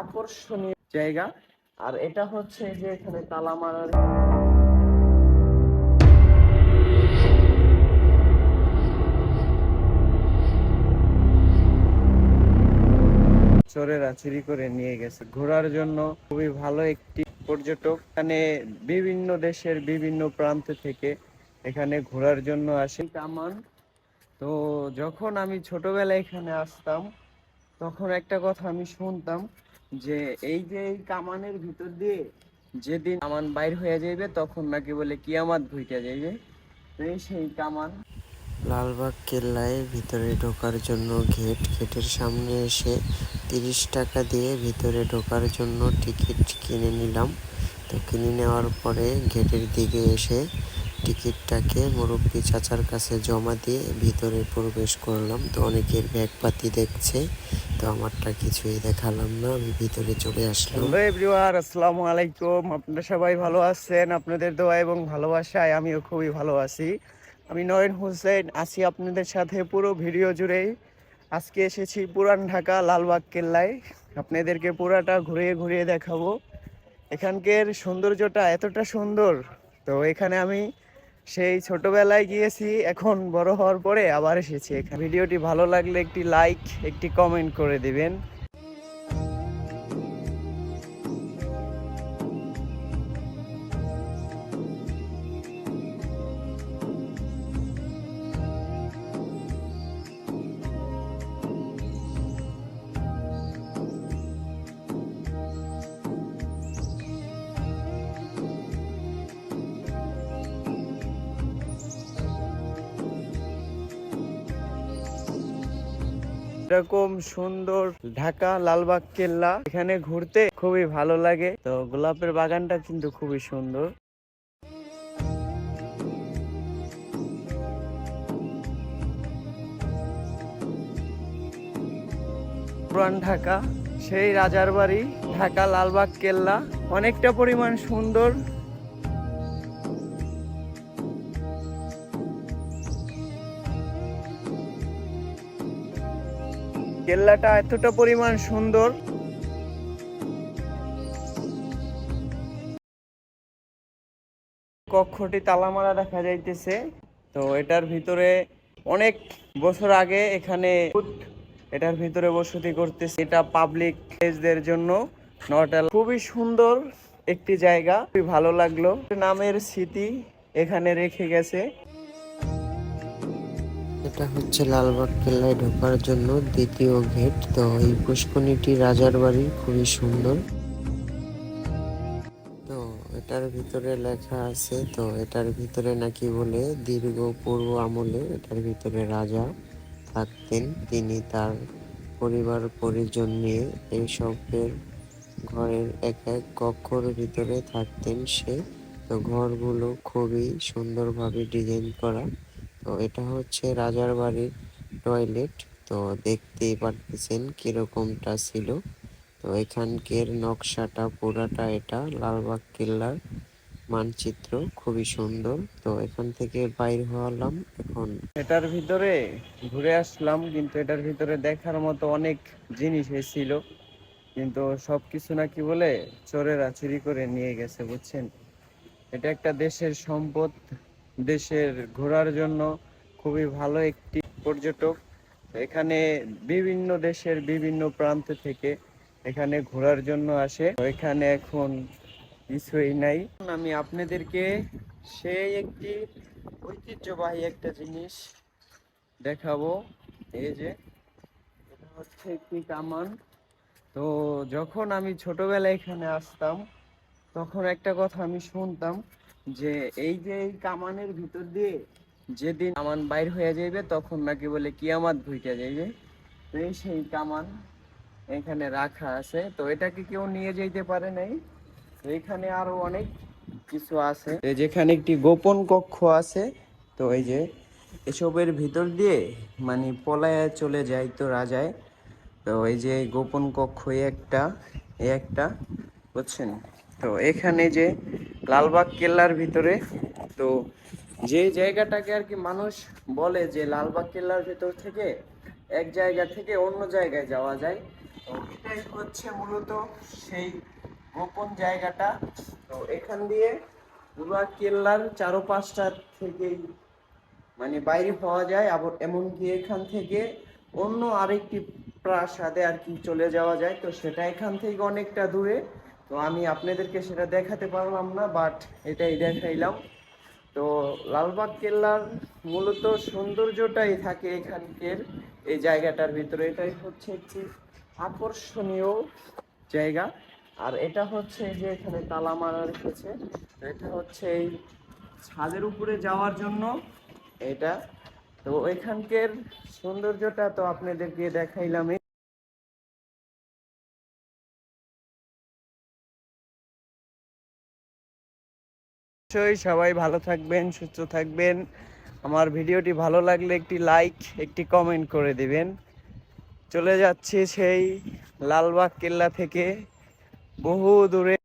আকর্ষণীয় জায়গা। আর এটা হচ্ছে যে এখানে তালা মারার চোরেরা চুরি করে নিয়ে গেছে। ঘোরার জন্য খুবই ভালো একটি পর্যটক। এখানে বিভিন্ন দেশের বিভিন্ন প্রান্ত থেকে এখানে ঘোরার জন্য আসে। কামান। তো যখন আমি ছোটবেলায় এখানে আসতাম, তখন একটা কথা আমি শুনতাম যে এই যে এই কামানের ভিতর দিয়ে যেদিন কামান বাইর হয়ে যাইবে, তখন নাকি বলে কিয়ামাত ভুইটা যাইবে। তো সেই কামান। লালবাগ কেল্লায় ভিতরে ঢোকার জন্য গেট, গেটের সামনে এসে তিরিশ টাকা দিয়ে ভিতরে ঢোকার জন্য টিকিট কিনে নিলাম। তো কিনে নেওয়ার পরে গেটের দিকে এসে টিকিটটাকে মুরব্বী চাচার কাছে জমা দিয়ে ভিতরে প্রবেশ করলাম। তো অনেকের ব্যাগপাতি দেখছে। আমারটা কিছুই দেখালাম না, আমি ভিতরে চলে আসলাম। হ্যালো এভরিওয়ান, আসসালামু আলাইকুম। আপনারা সবাই ভালো আছেন? আপনাদের দোয়া এবং ভালোবাসায় আমিও খুবই ভালো আছি। আমি নয়ন হোসেন, আছি আপনাদের সাথে পুরো ভিডিও জুড়েই। আজকে এসেছি পুরান ঢাকা লালবাগ কেল্লায়। আপনাদেরকে পুরাটা ঘুরিয়ে ঘুরিয়ে দেখাবো। এখানকার সৌন্দর্যটা এতটা সুন্দর। তো এখানে আমি সেই ছোটবেলায় গিয়েছি, এখন বড় হওয়ার পরে আবার এসেছি এখানে। ভিডিওটি ভালো লাগলে একটি লাইক একটি কমেন্ট করে দিবেন। এরকম সুন্দর ঢাকা, লালবাগ, কেল্লা এখানে ঘুরতে খুবই ভালো লাগে। তো গোলাপের বাগানটা কিন্তু খুবই সুন্দর। পুরান ঢাকা, সেই রাজার বাড়ি, ঢাকা, লালবাগ, কেল্লা। অনেকটা পরিমাণ সুন্দর। কেল্লাটা এতটা পরিমাণ সুন্দর। কক্ষটি তালামারা দেখা যাইতেছে। তো এটার ভিতরে অনেক বছর আগে এখানে এটার ভিতরে বসতি করতেছে। এটা পাবলিক প্লেসদের জন্য নটাল খুবই সুন্দর একটি জায়গা। খুবই ভালো লাগল। নামের স্মৃতি এখানে রেখে গেছে। এটা হচ্ছে লালবাগ কেল্লায় ঢোকার জন্য দ্বিতীয় গেট। তো এই পুষ্কনিটি রাজার বাড়ি, খুবই সুন্দর। তো এটার ভিতরে লেখা আছে, তো এটার ভিতরে নাকি বলে দীর্ঘ পূর্ব আমলে এটার ভিতরে রাজা থাকতেন। তিনি তার পরিবার, পরিজন নিয়ে এইসবের ঘরের এক এক কক্ষর ভিতরে থাকতেন সে। তো ঘরগুলো খুবই সুন্দরভাবে ডিজাইন করা। তো এটা হচ্ছে রাজার বাড়ির টয়লেট তো দেখতেই পারতেছেন কিরকমটা ছিল। তো এখানকার নকশাটা পুরাটা এটা লালবাগ কেল্লার মানচিত্র, খুবই সুন্দর। তো এখান থেকে বাইর হলাম এখন। এটার ভিতরে ঘুরে আসলাম, কিন্তু এটার ভিতরে দেখার মতো অনেক জিনিস ছিল কিন্তু সব কিছু নাকি বলে চোরেরা চুরি করে নিয়ে গেছে, বুঝছেন? এটা একটা দেশের সম্পদ। দেশের ঘোরার জন্য খুবই ভালো একটি পর্যটক। এখানে বিভিন্ন দেশের বিভিন্ন প্রান্ত থেকে এখানে ঘোরার জন্য আসে। এখানে এখন কিছুই নাই। আমি আপনাদেরকে সেই একটি ঐতিহ্যবাহী একটা জিনিস দেখাবো। এই যে, এটা হচ্ছে একটি কামান। তো যখন আমি ছোটবেলায় এখানে আসতাম, তখন একটা কথা আমি শুনতাম যে এই যে এই কামানের ভিতর দিয়ে যেদিন কামান বাইর হয়ে যাইবে, তখন নাকি বলে কিয়ামাত ভুইটা যাইবে। তো এই সেই কামান এখানে রাখা আছে। তো এটাকে কেউ নিয়ে যেতে পারে নাই। তো এখানে আরও অনেক কিছু আছে। যেখানে একটি গোপন কক্ষ আছে। তো এই যে এসবের ভিতর দিয়ে মানে পলায় চলে যায় তো রাজায়। তো এই যে গোপন কক্ষ একটা একটা, বুঝছেন? তো এখানে যে লালবাগ কেল্লার ভিতরে। তো যে জায়গাটাকে আর কি মানুষ বলে যে লালবাগ কেল্লার ভিতর থেকে এক জায়গা থেকে অন্য জায়গায় যাওয়া যায়, তো এটাই হচ্ছে মূলত সেই গোপন জায়গাটা। তো এখান দিয়ে পুরা কেল্লার চারোপাশটা থেকেই মানে বাইরে পাওয়া যায়, আবার এমনকি এখান থেকে অন্য আরেকটি প্রাসাদে আর কি চলে যাওয়া যায়। তো সেটা এখান থেকে অনেকটা দূরে। তো আমি আপনাদেরকে সেটা দেখাতে পারলাম না বাট এটাই দেখাইলাম। তো লালবাগ কেল্লার মূলত সৌন্দর্যটাই থাকে এখানকার এই জায়গাটার ভিতরে। এটাই হচ্ছে একটি আকর্ষণীয় জায়গা। আর এটা হচ্ছে যে এখানে তালা মারা রেখেছে। এটা হচ্ছে এই ছাদের উপরে যাওয়ার জন্য এটা। তো এখানকার সৌন্দর্যটা তো আপনাদেরকে দেখাইলাম অবশ্যই সবাই ভালো থাকবেন, সুস্থ থাকবেন। আমার ভিডিওটি ভালো লাগলে একটি লাইক একটি কমেন্ট করে দিবেন। চলে যাচ্ছি সেই লালবাগ কেল্লা থেকে বহু দূরে।